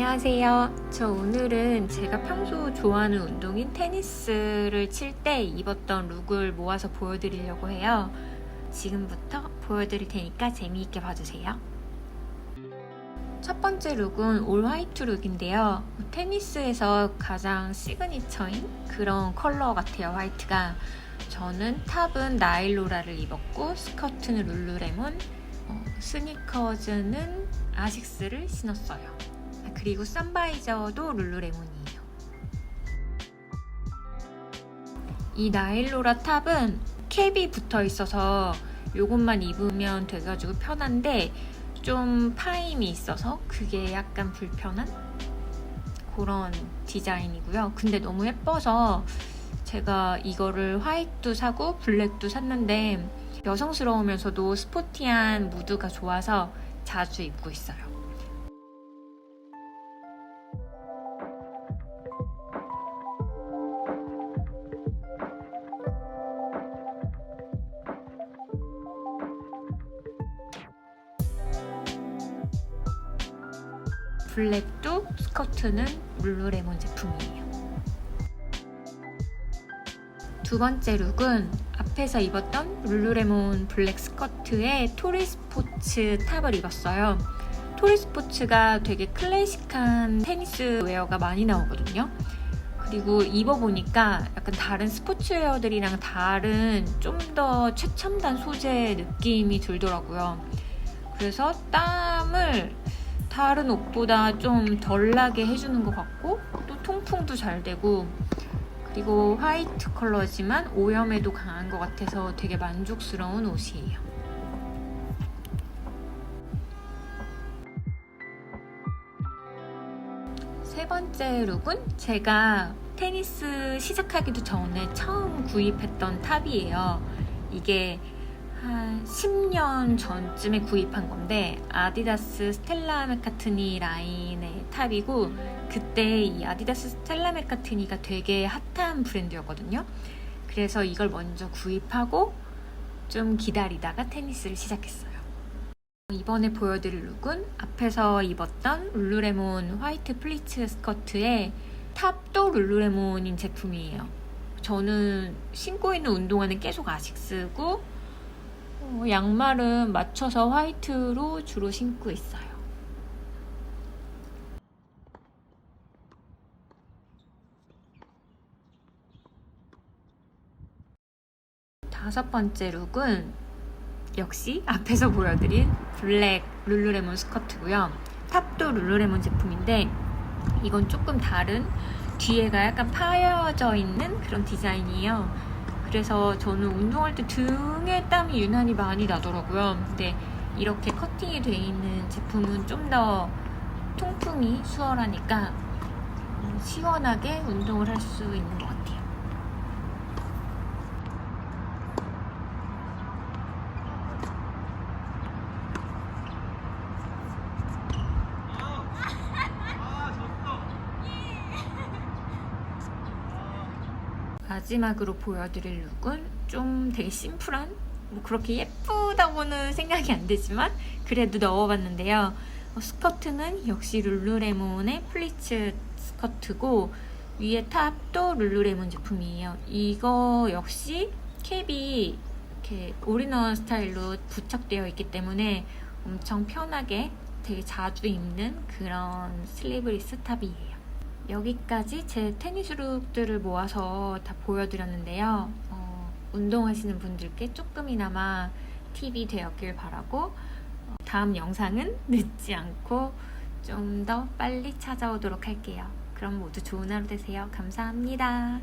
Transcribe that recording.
안녕하세요. 저 오늘은 제가 평소 좋아하는 운동인 테니스를 칠 때 입었던 룩을 모아서 보여드리려고 해요. 지금부터 보여드릴 테니까 재미있게 봐주세요. 첫 번째 룩은 올 화이트 룩인데요. 테니스에서 가장 시그니처인 그런 컬러 같아요, 화이트가. 저는 탑은 나일로라를 입었고, 스커트는 룰루레몬, 어, 스니커즈는 아식스를 신었어요. 그리고 선바이저도 룰루레몬이에요. 이 나일로라 탑은 캡이 붙어 있어서 이것만 입으면 돼가지고 편한데 좀 파임이 있어서 그게 약간 불편한 그런 디자인이고요. 근데 너무 예뻐서 제가 이거를 화이트도 사고 블랙도 샀는데 여성스러우면서도 스포티한 무드가 좋아서 자주 입고 있어요. 블랙도 스커트는 룰루레몬 제품이에요. 두 번째 룩은 앞에서 입었던 룰루레몬 블랙 스커트에 토리 스포츠 탑을 입었어요. 토리 스포츠가 되게 클래식한 테니스 웨어가 많이 나오거든요. 그리고 입어보니까 약간 다른 스포츠웨어들이랑 다른 좀 더 최첨단 소재 느낌이 들더라고요. 그래서 땀을 다른 옷보다 좀 덜 나게 해주는 것 같고 또 통풍도 잘 되고 그리고 화이트 컬러지만 오염에도 강한 것 같아서 되게 만족스러운 옷이에요. 세 번째 룩은 제가 테니스 시작하기도 전에 처음 구입했던 탑이에요. 이게 한 10년 전쯤에 구입한 건데 아디다스 스텔라 맥카트니 라인의 탑이고 그때 이 아디다스 스텔라 맥카트니가 되게 핫한 브랜드였거든요. 그래서 이걸 먼저 구입하고 좀 기다리다가 테니스를 시작했어요. 이번에 보여드릴 룩은 앞에서 입었던 룰루레몬 화이트 플리츠 스커트에 탑도 룰루레몬인 제품이에요. 저는 신고 있는 운동화는 계속 아식스고 어, 양말은 맞춰서 화이트로 주로 신고 있어요. 다섯 번째 룩은 역시 앞에서 보여드린 블랙 룰루레몬 스커트고요. 탑도 룰루레몬 제품인데 이건 조금 다른 뒤에가 약간 파여져 있는 그런 디자인이에요. 그래서 저는 운동할 때 등에 땀이 유난히 많이 나더라고요. 근데 이렇게 커팅이 돼 있는 제품은 좀 더 통풍이 수월하니까 음, 시원하게 운동을 할 수 있는 것 같아요. 마지막으로 보여드릴 룩은 좀 되게 심플한 뭐 그렇게 예쁘다고는 생각이 안 되지만 그래도 넣어봤는데요. 어, 스커트는 역시 룰루레몬의 플리츠 스커트고 위에 탑도 룰루레몬 제품이에요. 이거 역시 캡이 이렇게 올인원 스타일로 부착되어 있기 때문에 엄청 편하게 되게 자주 입는 그런 슬리브리스 탑이에요. 여기까지 제 테니스 룩들을 모아서 다 보여드렸는데요. 어, 운동하시는 분들께 조금이나마 팁이 되었길 바라고 어, 다음 영상은 늦지 않고 좀 더 빨리 찾아오도록 할게요. 그럼 모두 좋은 하루 되세요. 감사합니다.